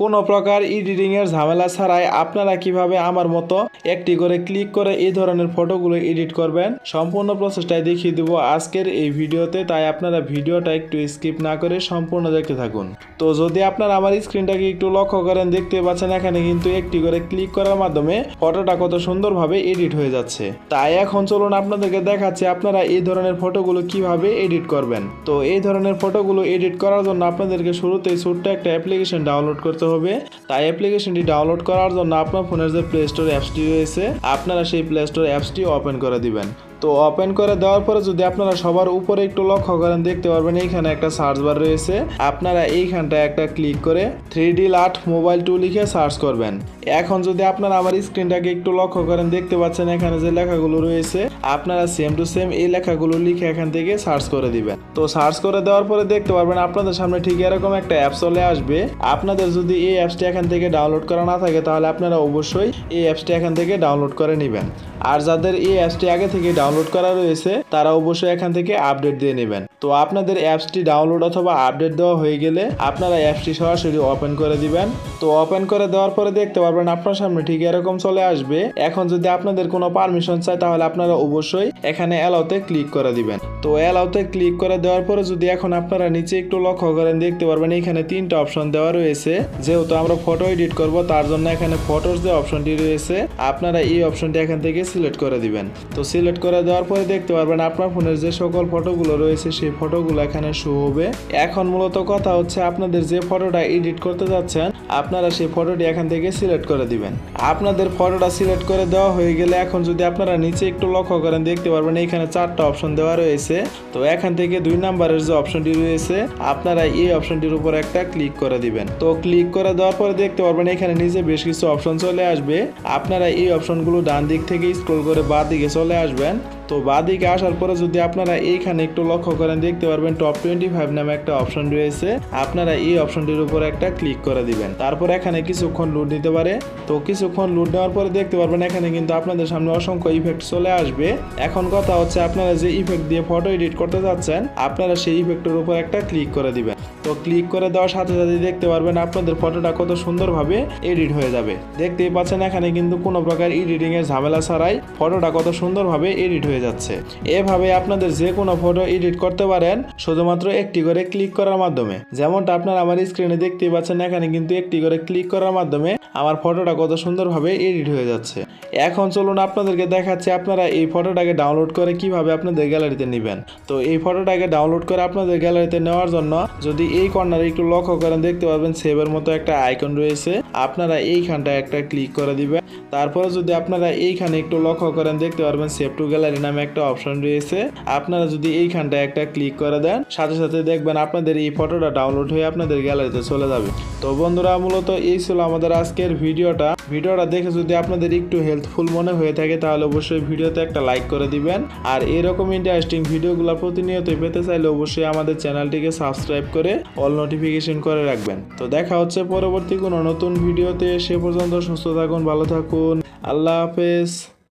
কোনো প্রকার এডিটিং এর ঝামেলা ছাড়াই আপনারা কীভাবে আমার মতো একটি করে ক্লিক করে এই ধরনের ফটোগুলো এডিট করবেন, সম্পূর্ণ প্রসেসটাই দেখিয়ে দেবো আজকের এই ভিডিওতে। তাই আপনারা ভিডিওটা একটু স্কিপ না করে সম্পূর্ণ দেখতে থাকুন। তো যদি আপনারা আমার স্ক্রিনটাকে একটু লক্ষ্য করেন, দেখতে পাচ্ছেন এখানে কিন্তু একটি করে ক্লিক করার মাধ্যমে ফটোটা কত সুন্দরভাবে এডিট হয়ে যাচ্ছে। তাই এখন চলুন আপনাদেরকে দেখাচ্ছি আপনারা এই ধরনের ফটোগুলো কীভাবে এডিট করবেন। তো এই ধরনের ফটোগুলো এডিট করার জন্য আপনাদেরকে শুরুতেই ছোট্ট একটা অ্যাপ্লিকেশন ডাউনলোড করতে হবে। তাই অ্যাপ্লিকেশনটি ডাউনলোড করার জন্য আপনার ফোনের যে প্লে স্টোর অ্যাপসটি রয়েছে, আপনারা সেই প্লে স্টোর অ্যাপসটি ওপেন করে দিবেন। তো ওপেন করে দেওয়ার পরে যদি আপনারা সবার উপরে একটু লক্ষ্য করেন, দেখতে পারবেন এইখানে একটা সার্চ বার রয়েছে। আপনারা এইখানটায় একটা ক্লিক করে থ্রি ডি লাট মোবাইল টু লিখে সার্চ করবেন। এখন যদি আপনারা আমার স্ক্রিনটাকে একটু লক্ষ্য করেন, দেখতে পাচ্ছেন এখানে যে লেখাগুলো রয়েছে, আপনারা সেম টু সেম এই লেখাগুলো লিখে এখান থেকে সার্চ করে দিবেন। তো সার্চ করে দেওয়ার পরে দেখতে পারবেন আপনাদের সামনে ঠিক এরকম একটা অ্যাপ চলে আসবে। আপনাদের যদি এই অ্যাপসটি এখান থেকে ডাউনলোড করা না থাকে, তাহলে আপনারা অবশ্যই এই অ্যাপসটি এখান থেকে ডাউনলোড করে নেবেন। আর যাদের এই অ্যাপসটি আগে থেকে ডাউনলোড করা রয়েছে, তারা অবশ্যই এখান থেকে আপডেট দিয়ে নেবেন। তো আপনাদের অ্যাপসটি ডাউনলোড অথবা আপডেট দেওয়া হয়ে গেলে আপনারা অ্যাপসটি সরাসরি ওপেন করে দিবেন। তো ওপেন করে দেওয়ার পরে দেখতে পারবেন আপনার সামনে ঠিক এরকম চলে আসবে। এখন যদি আপনাদের কোনো পারমিশন চাই তাহলে আপনারা অবশ্যই এখানে অ্যালাউতে ক্লিক করে দিবেন। তো অ্যালাউতে ক্লিক করে দেওয়ার পরে যদি এখন আপনারা নিচে একটু লক্ষ্য করেন, দেখতে পারবেন এখানে তিনটা অপশন দেওয়া রয়েছে। যেহেতু আমরা ফটো এডিট করব, তার জন্য এখানে ফটোর যে অপশনটি রয়েছে, আপনারা এই অপশনটি এখান থেকে সিলেক্ট করে দিবেন। তো সিলেক্ট করে দেওয়ার পরে দেখতে পারবেন আপনার ফোনের যে সকল ফটোগুলো রয়েছে, সেই ফটোগুলো এখানে শো হবে। এখন মূলত কথা হচ্ছে আপনাদের যে ফটোটা এডিট করতে যাচ্ছেন, আপনারা সেই ফটোটি এখান থেকে সিলেক্ট করে দিবেন। আপনাদের ফটোটা সিলেক্ট করে দেওয়া হয়ে গেলে এখন যদি আপনারা নিচে একটু লক্ষ্য করেন, দেখতে পারবেন এখানে চারটা অপশন দেওয়া রয়েছে। তো এখান থেকে দুই নাম্বারের যে অপশনটি রয়েছে, আপনারা এই অপশনটির উপর একটা ক্লিক করে দিবেন। তো ক্লিক করে দেওয়ার পরে দেখতে পারবেন এখানে নিচে বেশ কিছু অপশন চলে আসবে। আপনারা এই অপশনগুলো ডান দিক থেকে স্ক্রল করে বাঁ দিকে চলে আসবেন। তো বাদিকে আসার পরে যদি আপনারা এইখানে একটু লক্ষ্য করেন, দেখতে পারবেন টপ টোয়েন্টি ফাইভ নামে একটা অপশন রয়েছে। আপনারা এই অপশনটির উপর একটা ক্লিক করে দিবেন। তারপর এখানে কিছুক্ষণ লুট নিতে পারে। তো কিছুক্ষণ লুট নেওয়ার পরে দেখতে পারবেন এখানে কিন্তু আপনাদের সামনে অসংখ্য ইফেক্ট চলে আসবে। এখন কথা হচ্ছে, আপনারা যে ইফেক্ট দিয়ে ফটো এডিট করতে যাচ্ছেন, আপনারা সেই ইফেক্টের উপর একটা ক্লিক করে দিবেন। তো ক্লিক করে দেওয়ার সাথে সাথে দেখতে পারবেন আপনাদের ফটোটা কত সুন্দরভাবে এডিট হয়ে যাবে। দেখতেই পাচ্ছেন এখানে কিন্তু কোনো প্রকার এডিটিং এর ঝামেলা ছাড়াই ফটোটা কত সুন্দরভাবে এডিট হয়ে যাচ্ছে। এভাবে আপনাদের যে কোনো ফটো এডিট করতে পারেন, শুধুমাত্র একটি করে ক্লিক করার মাধ্যমে। যেমনটা আপনারা আমার স্ক্রিনে দেখতেই পাচ্ছেন, এখানে কিন্তু একটি করে ক্লিক করার মাধ্যমে আমার ফটোটা কত সুন্দরভাবে এডিট হয়ে যাচ্ছে। এখন চলুন আপনাদেরকে দেখাচ্ছি আপনারা এই ফটোটাকে ডাউনলোড করে কীভাবে আপনাদের গ্যালারিতে নেবেন। তো এই ফটোটাকে ডাউনলোড করে আপনাদের গ্যালারিতে নেওয়ার জন্য যদি এই কর্নারে একটু লক্ষ্য করেন, দেখতে পাবেন সেভের মতো একটা আইকন রয়েছে। আপনারা এইখানটায় একটা ক্লিক করে দিবেন। তারপরে যদি আপনারা এইখানে একটু লক্ষ্য করেন, দেখতে পারবেন সেভ টু গ্যালারি নামে একটা অপশন রয়েছে। আপনারা যদি এইখানটায় একটা ক্লিক করে দেন, সাথে সাথে দেখবেন আপনাদের এই ফটোটা ডাউনলোড হয়ে আপনাদের গ্যালারিতে চলে যাবে। তো বন্ধুরা, মূলত এই ছিল আমাদের আজকের ভিডিওটা। ভিডিওটা দেখে যদি আপনাদের একটু হেল্পফুল মনে হয়ে থাকে, তাহলে অবশ্যই ভিডিওতে একটা লাইক করে দিবেন। আর এরকম ইন্টারেস্টিং ভিডিওগুলো প্রতিনিয়তই পেতে চাইলে অবশ্যই আমাদের চ্যানেলটিকে সাবস্ক্রাইব করে অল নোটিফিকেশন করে রাখবেন। তো দেখা হচ্ছে পরবর্তী কোনো নতুন ভিডিওতে। সে পর্যন্ত সুস্থ থাকুন, ভালো থাকুন। আল্লাহ হাফেজ।